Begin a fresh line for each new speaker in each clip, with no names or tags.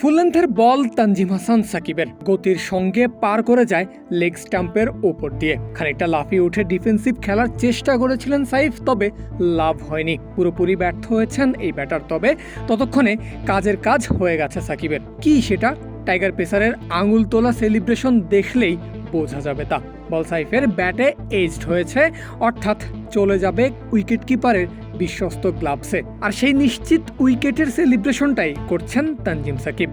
ফুল লেন্থের বল তানজিম হাসান সাকিবের। গতির সঙ্গে পার করে যায় লেগ স্টাম্পের ওপর দিয়ে। খানিকটা লাফিয়ে উঠে ডিফেন্সিভ খেলার চেষ্টা করেছিলেন সাইফ, তবে লাভ হয়নি। পুরোপুরি ব্যর্থ হয়েছেন এই ব্যাটার তবে ততক্ষণে কাজের কাজ হয়ে গেছে সাকিবের। কি সেটা? টাইগার পেসারের আঙুল তোলা সেলিব্রেশন দেখলেই বোঝা যাবে তা। বল সাইফের ব্যাটে এজড হয়েছে, অর্থাৎ চলে যাবে উইকেট কিপারের বিশ্বস্ত গ্লাভসে আর সেই নিশ্চিত উইকেটের সেলিব্রেশনটাই করছেন তানজিম সাকিব।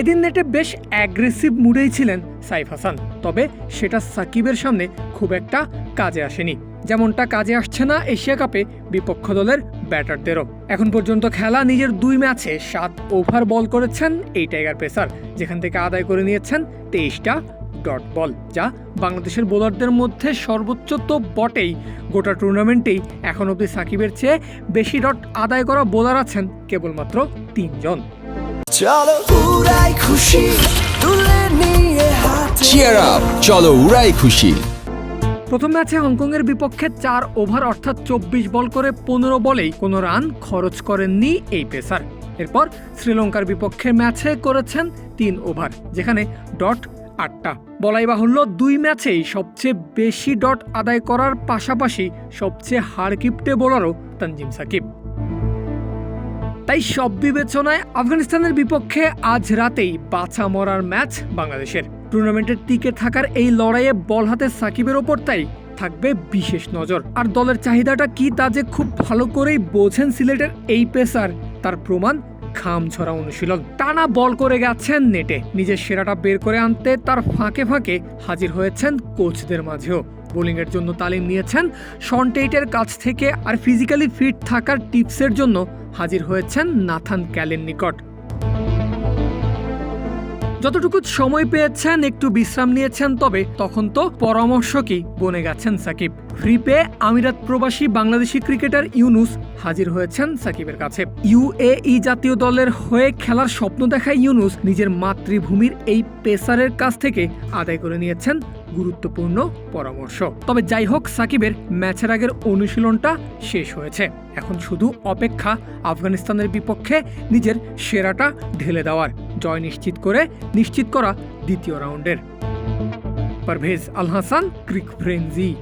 এদিন নেটে বেশ অ্যাগ্রেসিভ মুডেই ছিলেন সাইফ হাসান। তবে সেটা সাকিবের সামনে খুব একটা কাজে আসেনি। যেমনটা কাজে আসছে না এশিয়া কাপে বিপক্ষ দলের ব্যাটারদেরও। এখন পর্যন্ত খেলা নিজের দুই ম্যাচে সাত ওভার বল করেছেন এই টাইগার পেসার, যেখান থেকে আদায় করে নিয়েছেন তেইশটা ডট বল যা বাংলাদেশের বোলারদের মধ্যে সর্বোচ্চ তো বটেই। গোটা টুর্নামেন্টেই এখন অবধি সাকিবের চেয়ে বেশি ডট আদায় করা বোলার আছেন কেবলমাত্র তিনজন।
চলো উড়াই খুশি তুলে নিয়ে
চিয়ার আপ চলো উড়াই খুশি।
প্রথম ম্যাচে হংকংয়ের বিপক্ষে চার ওভার অর্থাৎ চব্বিশ বল করে পনেরো বলেই কোনো রান খরচ করেননি এই পেসার। এরপর শ্রীলঙ্কার বিপক্ষে ম্যাচে করেছেন তিন ওভার যেখানে ডট আটটা। বলাই বাহুল্য দুই ম্যাচেই সবচেয়ে বেশি ডট আদায় করার পাশাপাশি সবচেয়ে হারকিপ্টে বোলারও তানজিম সাকিব। তাই সব বিবেচনায় আফগানিস্তানের বিপক্ষে আজ রাতেই বাছা মরার ম্যাচ বাংলাদেশের। টুর্নামেন্টের টিকে থাকার এই লড়াইয়ে বল হাতে সাকিবের ওপর তাই থাকবে বিশেষ নজর। আর দলের চাহিদাটা কি তা যে খুব ভালো করেই বোঝেন সিলেটের এই পেসার, তার প্রমাণ খাম ছড়া অনুশীলন টানা বল করে গেছেন নেটে। নিজের সেরাটা বের করে আনতে তার ফাঁকে ফাঁকে হাজির হয়েছেন কোচদের মাঝেও। বোলিংয়ের জন্য তালিম নিয়েছেন শন টেইটের কাছ থেকে আর ফিজিক্যালি ফিট থাকার টিপসের জন্য হাজির হয়েছেন নাথান ক্যালের নিকট। যতটুকু সময় পেয়েছেন, একটু বিশ্রাম নিয়েছেন, তবে তখন তো পরামর্শকই বনে গেছেন সাকিব। ফ্রি পেয়ে আমিরাত প্রবাসী বাংলাদেশি ক্রিকেটার ইউনুস হাজির হয়েছেন সাকিবের কাছে। ইউএই জাতীয় দলের হয়ে খেলার স্বপ্ন দেখা ইউনুস নিজের মাতৃভূমির এই পেসারের কাছ থেকে আদায় করে নিয়েছেন গুরুত্বপূর্ণ পরামর্শ। তবে যাই হোক, সাকিবের ম্যাচের আগের অনুশীলনটা শেষ হয়েছে। এখন শুধু অপেক্ষা, আফগানিস্তানের বিপক্ষে নিজের সেরাটা ঢেলে দেওয়ার। জয় নিশ্চিত করে নিশ্চিত করা দ্বিতীয় রাউন্ডের। Parvez Al Hasan, cric frenzy.